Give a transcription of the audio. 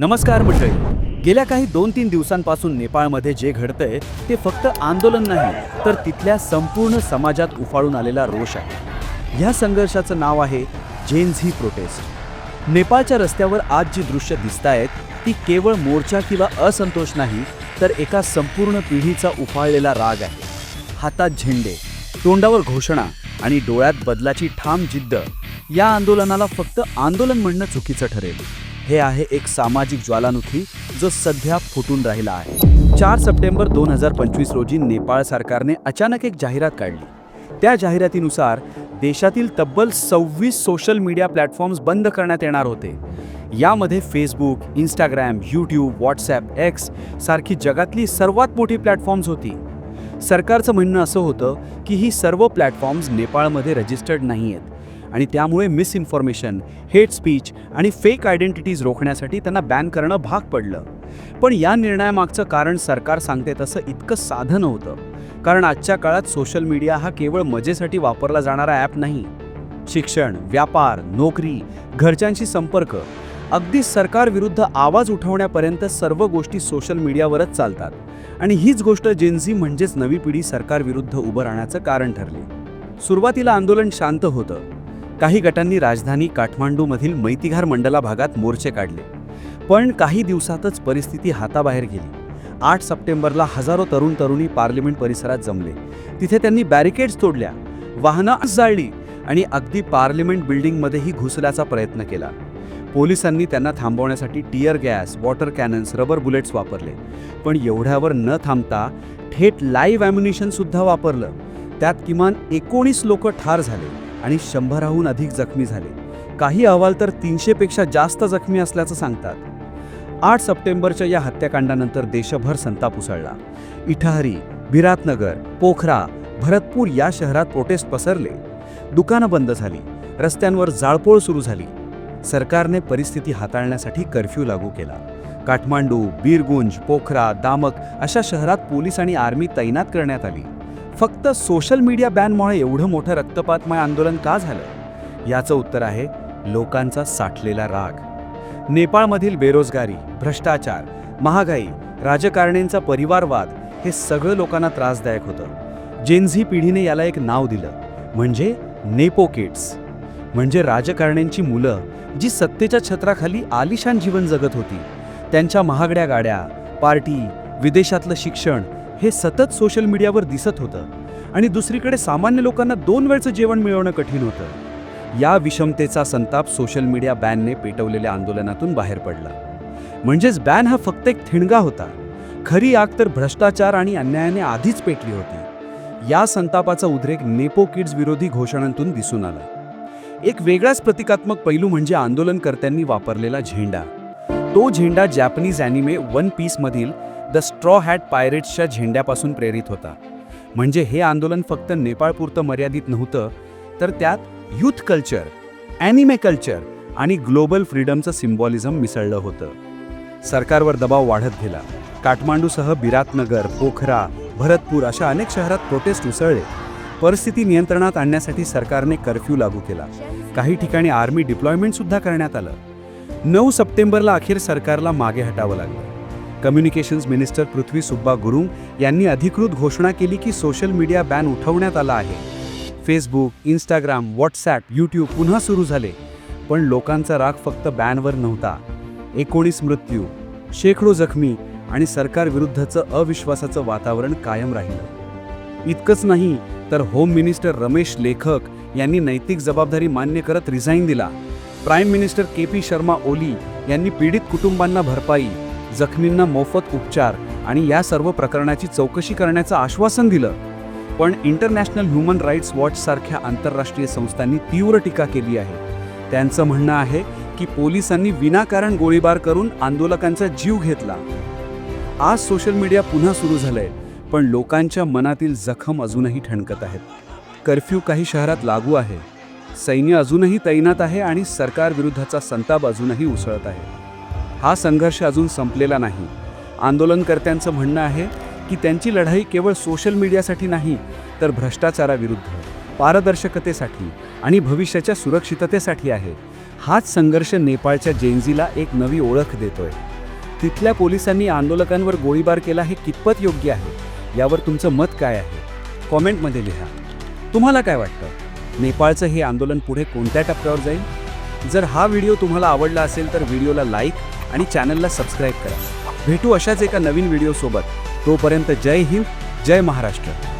नमस्कार मंडळी. गेल्या काही दोन तीन दिवसांपासून नेपाळमध्ये जे घडतंय ते फक्त आंदोलन नाही तर तिथल्या संपूर्ण समाजात उफाळून आलेला रोष आहे. ह्या संघर्षाचं नाव आहे जेन्झी प्रोटेस्ट नेपाळच्या रस्त्यावर आज जी दृश्य दिसत आहेत ती केवळ मोर्चा किंवा असंतोष नाही तर एका संपूर्ण पिढीचा उफाळलेला राग आहे. हातात झेंडे तोंडावर घोषणा आणि डोळ्यात बदलाची ठाम जिद्द या आंदोलनाला फक्त आंदोलन म्हणणं चुकीचं ठरेल. हे आहे एक सामाजिक ज्वालामुखी जो सध्या फुटून राहिला आहे. चार सप्टेंबर दोन हजार पंचवीस रोजी नेपाळ सरकारने अचानक एक जाहिरात काढली. त्या जाहिरातीनुसार देशातील तब्बल सव्वीस सोशल मीडिया प्लॅटफॉर्म्स बंद करण्यात येणार होते. यामध्ये Facebook Instagram YouTube WhatsApp X सारखी जगातली सर्वात मोठी प्लॅटफॉर्म्स होती. सरकारचं म्हणणं असं होतं की ही सर्व प्लॅटफॉर्म्स नेपाळमध्ये रजिस्टर्ड नाही आहेत आणि त्यामुळे मिसइन्फॉर्मेशन हेट स्पीच आणि फेक आयडेंटिटीज रोखण्यासाठी त्यांना बॅन करणं भाग पडलं. पण या निर्णयामागचं कारण सरकार सांगते तसं इतकं साधं नव्हतं. कारण आजच्या काळात सोशल मीडिया हा केवळ मजेसाठी वापरला जाणारा ॲप नाही. शिक्षण व्यापार नोकरी घरच्यांशी संपर्क अगदी सरकारविरुद्ध आवाज उठवण्यापर्यंत सर्व गोष्टी सोशल मीडियावरच चालतात. आणि हीच गोष्ट जेन्झी म्हणजेच नवी पिढी सरकारविरुद्ध उभं राहण्याचं कारण ठरले. सुरुवातीला आंदोलन शांत होतं. काही गटांनी राजधानी काठमांडूमधील मैतिघार मंडला भागात मोर्चे काढले. पण काही दिवसातच परिस्थिती हाताबाहेर गेली. आठ सप्टेंबरला हजारो तरुण तरुणी पार्लिमेंट परिसरात जमले. तिथे त्यांनी बॅरिकेड्स तोडल्या वाहनं जाळली आणि अगदी पार्लिमेंट बिल्डिंगमध्येही घुसल्याचा प्रयत्न केला. पोलिसांनी त्यांना थांबवण्यासाठी tear gas water cannons rubber bullets वापरले. पण एवढ्यावर न थांबता थेट लाईव्ह ॲम्युनिशन सुद्धा वापरलं. त्यात किमान एकोणीस लोक ठार झाले. आणि शंभराहून अधिक जखमी झाले. काही अहवाल तर तीनशेपेक्षा जास्त जखमी असल्याचं सांगतात. आठ सप्टेंबरच्या या हत्याकांडानंतर देशभर संताप उसळला. इटाहरी बिरातनगर पोखरा भरतपूर या शहरात प्रोटेस्ट पसरले. दुकानं बंद झाली. रस्त्यांवर जाळपोळ सुरू झाली. सरकारने परिस्थिती हाताळण्यासाठी कर्फ्यू लागू केला. काठमांडू बीरगुंज पोखरा दामक अशा शहरात पोलीस आणि आर्मी तैनात करण्यात आली. फक्त सोशल मीडिया बॅनमुळे एवढं मोठं रक्तपातमय आंदोलन का झालं? याचं उत्तर आहे लोकांचा साठलेला राग. नेपाळमधील बेरोजगारी भ्रष्टाचार महागाई राजकारणींचा परिवारवाद हे सगळं लोकांना त्रासदायक होतं. जेन्झी पिढीने याला एक नाव दिलं म्हणजे नेपो किड्स. म्हणजे राजकारण्यांची मुलं जी सत्तेच्या छत्राखाली आलिशान जीवन जगत होती. त्यांच्या महागड्या गाड्या पार्टी विदेशातलं शिक्षण हे सतत सोशल मीडियावर दिसत होतं. आणि दुसरीकडे सामान्य लोकांना दोन वेळचं जेवण मिळवणं कठीण होतं. या विषमतेचा संताप सोशल मीडिया बॅनने पेटवलेल्या आंदोलनातून बाहेर पडला. म्हणजेच बॅन हा फक्त एक थिणगा होता. खरी आग तर भ्रष्टाचार आणि अन्यायाने आधीच पेटली होती. या संतापाचा उद्रेक नेपो किड्स विरोधी घोषणांतून दिसून आला. एक वेगळाच प्रतिकात्मक पैलू म्हणजे आंदोलनकर्त्यांनी वापरलेला झेंडा. तो झेंडा जॅपनीज अॅनिमे वन पीसमधील द स्ट्रॉ हॅट पायरेट्सच्या झेंड्यापासून प्रेरित होता. म्हणजे हे आंदोलन फक्त नेपाळपुरतं मर्यादित नव्हतं तर त्यात यूथ कल्चर ॲनिमे कल्चर आणि ग्लोबल फ्रीडमचं सिम्बॉलिझम मिसळलं होतं. सरकारवर दबाव वाढत गेला. काठमांडूसह बिरातनगर पोखरा भरतपूर अशा अनेक शहरात प्रोटेस्ट उसळले. परिस्थिती नियंत्रणात आणण्यासाठी सरकारने कर्फ्यू लागू केला. काही ठिकाणी आर्मी डिप्लॉयमेंट सुद्धा करण्यात आलं. नऊ सप्टेंबरला अखेर सरकारला मागे हटावं लागलं. कम्युनिकेशन्स मिनिस्टर पृथ्वी सुब्बा गुरुंग यांनी अधिकृत घोषणा केली की सोशल मीडिया बॅन उठवण्यात आला आहे. फेसबुक इंस्टाग्राम व्हॉट्सॲप यूट्यूब पुन्हा सुरू झाले पण लोकांचा राग फक्त बॅनवर नव्हता. एकोणीस मृत्यू शेकडो जखमी आणि सरकारविरुद्धचं अविश्वासाचं वातावरण कायम राहिलं. इतकंच नाही तर होम मिनिस्टर रमेश लेखक यांनी नैतिक जबाबदारी मान्य करत रिझाईन दिला. Prime minister K P Sharma Oli यांनी पीडित कुटुंबांना भरपाई जखमींना मोफत उपचार आणि या सर्व प्रकरणाची चौकशी करण्याचं आश्वासन दिलं. पण इंटरनॅशनल ह्युमन राईट्स वॉच सारख्या आंतरराष्ट्रीय संस्थांनी तीव्र टीका केली आहे. त्यांचं म्हणणं आहे की पोलिसांनी विनाकारण गोळीबार करून आंदोलकांचा जीव घेतला. आज सोशल मीडिया पुन्हा सुरू झालंय पण लोकांच्या मनातील जखम अजूनही ठणकत आहेत. कर्फ्यू काही शहरात लागू आहे. सैन्य अजूनही तैनात आहे आणि सरकारविरुद्धचा संताप अजूनही उसळत आहे. हा संघर्ष अजून संपलेला नाही. आंदोलनकर्त्यांचं म्हणणं आहे की त्यांची लढाई केवळ सोशल मीडियासाठी नाही तर भ्रष्टाचाराविरुद्ध पारदर्शकतेसाठी आणि भविष्याच्या सुरक्षिततेसाठी आहे. हाच संघर्ष नेपाळच्या जेन्झीला एक नवी ओळख देतोय. तिथल्या पोलिसांनी आंदोलकांवर गोळीबार केला हे कितपत योग्य आहे? यावर तुमचं मत काय आहे? कॉमेंटमध्ये लिहा. तुम्हाला काय वाटतं? नेपाळचं हे आंदोलन पुढे कोणत्या टप्प्यावर जाईल? जर हा व्हिडिओ तुम्हाला आवडला असेल तर व्हिडिओला लाईक आणि चॅनलला सबस्क्राईब करा. भेटू अशाच एका नवीन व्हिडिओसोबत. तोपर्यंत जय हिंद जय महाराष्ट्र.